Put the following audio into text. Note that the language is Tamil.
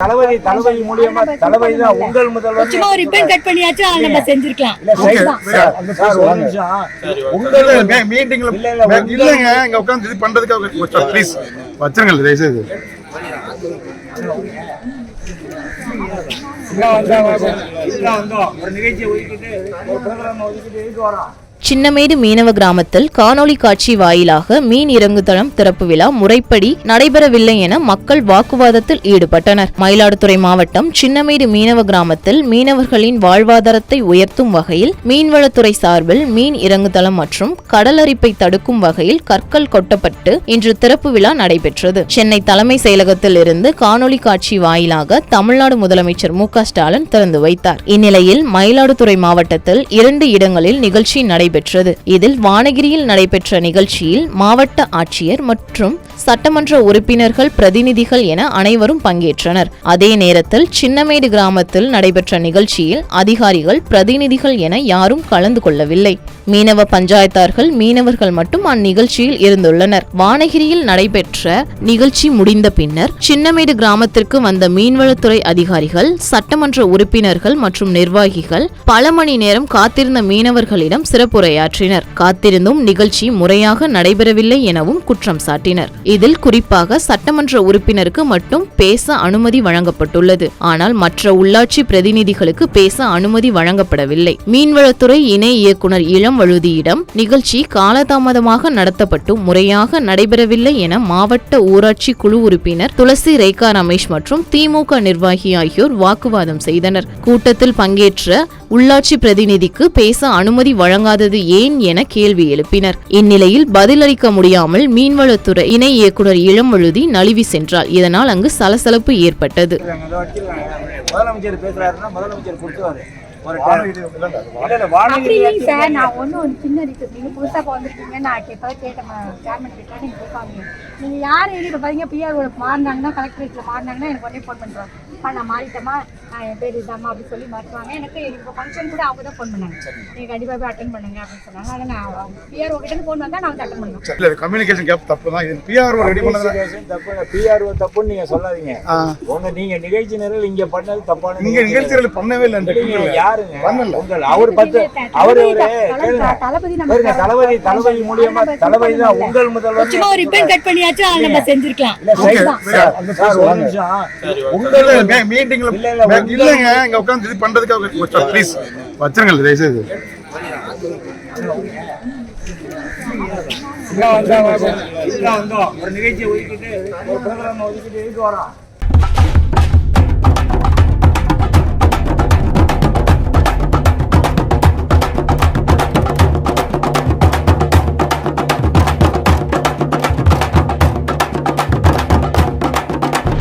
தளபதி தளபதி மூலியமா தளபதி தான் உங்கள் முதல்வர். சும்மா ஒரு ரிப்பன் கட் பண்ணியாச்சும் அதை நம்ம செஞ்சிருக்கலாம். உங்கள் மீட்டிங்ல இல்லைங்க இங்க உட்கார்ந்து இது பண்றதுக்காக ப்ளீஸ் வச்சிருங்க வந்தோம். ஒரு நிகழ்ச்சியை ஒதுக்கிட்டு ஒரு அ ஒதுக்கிட்டு எதுக்கு வரோம் சின்னமேடு மீனவ கிராமத்தில் காணொளி காட்சி வாயிலாக மீன் இறங்குதளம் திறப்பு விழா முறைப்படி நடைபெறவில்லை என மக்கள் வாக்குவாதத்தில் ஈடுபட்டனர். மயிலாடுதுறை மாவட்டம் சின்னமேடு மீனவ கிராமத்தில் மீனவர்களின் வாழ்வாதாரத்தை உயர்த்தும் வகையில் மீன்வளத்துறை சார்பில் மீன் இறங்குதளம் மற்றும் கடலரிப்பை தடுக்கும் வகையில் கற்கள் கொட்டப்பட்டு இன்று திறப்பு விழா நடைபெற்றது. சென்னை தலைமை செயலகத்தில் இருந்து காணொளி காட்சி வாயிலாக தமிழ்நாடு முதலமைச்சர் மு க ஸ்டாலின் திறந்து வைத்தார். இந்நிலையில் மயிலாடுதுறை மாவட்டத்தில் இரண்டு இடங்களில் நிகழ்ச்சி நடைபெற்றது. இதில் வானகிரியில் நடைபெற்ற நிகழ்ச்சியில் மாவட்ட ஆட்சியர் மற்றும் சட்டமன்ற உறுப்பினர்கள் பிரதிநிதிகள் என அனைவரும் பங்கேற்றனர். அதே நேரத்தில் சின்னமேடு கிராமத்தில் நடைபெற்ற நிகழ்ச்சியில் அதிகாரிகள் பிரதிநிதிகள் என யாரும் கலந்து கொள்ளவில்லை. மீனவ பஞ்சாயத்தார்கள் மீனவர்கள் மட்டும் அந்நிகழ்ச்சியில் இருந்துள்ளனர். வானகிரியில் நடைபெற்ற நிகழ்ச்சி முடிந்த பின்னர் சின்னமேடு கிராமத்திற்கு வந்த மீன்வளத்துறை அதிகாரிகள் சட்டமன்ற உறுப்பினர்கள் மற்றும் நிர்வாகிகள் பல மணி நேரம் காத்திருந்த மீனவர்களிடம் சிறப்புரையாற்றினர். காத்திருந்தும் நிகழ்ச்சி முறையாக நடைபெறவில்லை எனவும் குற்றம் சாட்டினர். இதில் குறிப்பாக சட்டமன்ற உறுப்பினருக்கு மட்டும் பேச அனுமதி வழங்கப்பட்டுள்ளது. ஆனால் மற்ற உள்ளாட்சி பிரதிநிதிகளுக்கு பேச அனுமதி வழங்கப்படவில்லை. மீன்வளத்துறை இணை இயக்குனர் இளம் வழுதியிடம் நிகழ்ச்சி காலதாமதமாக நடத்தப்பட்டும் முறையாக நடைபெறவில்லை என மாவட்ட ஊராட்சி குழு உறுப்பினர் துளசி ரேகா ரமேஷ் மற்றும் திமுக நிர்வாகி ஆகியோர் வாக்குவாதம் செய்தனர். கூட்டத்தில் பங்கேற்ற உள்ளாட்சி பிரதிநிதிக்கு பேச அனுமதி வழங்காதது ஏன் என கேள்வி எழுப்பினர். இந்நிலையில் பதிலளிக்க முடியாமல் மீன்வளத்துறை இணை இயக்குனர் இளம்வழுதி நழுவி சென்றார். இதனால் அங்கு சலசலப்பு ஏற்பட்டது. முதலமைச்சர் பேசுறாருன்னா முதலமைச்சர் கொடுத்துருவாரு. அப்படி இல்லைங்க சார் நான் ஒன்றும் ஒரு சின்ன ரிக்வஸ்ட் நீங்கள் புதுசாக இப்போ வந்திருக்கீங்க நான் இப்போ கேட்டேன் சேர்மன் கிட்ட நீங்கள் கேட்காங்க நீங்கள் யார் எழுதி இப்போ பார்த்தீங்க பிஆர் மாறினாங்கன்னா கலெக்டரேட்டில் மாறினாங்கன்னா எனக்கு உடனே ஃபோன் பண்ணுறாங்க அப்பா நான் மாறிட்டேம்மா நான் என் பேர் இதாம்மா அப்படின்னு சொல்லி மாற்றுவாங்க. எனக்கு இப்போ ஃபங்க்ஷன் கூட அவங்க தான் ஃபோன் பண்ணாங்க நீங்கள் கண்டிப்பாக போய் அட்டன் பண்ணுங்க அப்படின்னு சொன்னாங்க. ஆனால் நான் பிஆர் கிட்ட ஃபோன் வந்தால் நான் வந்து அட்டன் பண்ணுவேன். இல்ல கம்யூனிகேஷன் கேப் தப்பு தான் இது பிஆர்ஓ ரெடி பண்ணது தப்பு பிஆர்ஓ தப்புன்னு நீங்க சொல்லாதீங்க. ஆ. உங்க நீங்க நிகழ்ச்சி நிரல் இங்க பண்ணது தப்பான நீங்க நிகழ்ச்சிகள் பண்ணவே இல்லை இந்த பண்ணல. உங்கள் அவர் பத்து அவரு ஒரு தளபதி- கேளுங்க. தளபதி நம்ம பாருங்க, தளபதி தளபதி மூலியமா தளபதி தான் உங்கள் முதல்வர் சும்மா ஒரு ரிப்பன் கட் அதை நம்ம செஞ்சிருக்கலாம். உங்கள் மீட்டிங்ல இல்லைங்க இங்க உட்கார்ந்து இது பண்றதுக்காக ப்ளீஸ் வச்சிருங்க தயவுசெய்து. ஒரு நிகழ்ச்சியை ஒதுக்கிட்டு ஒரு அ ஒதுக்கிட்டு எதுக்கு வரோம்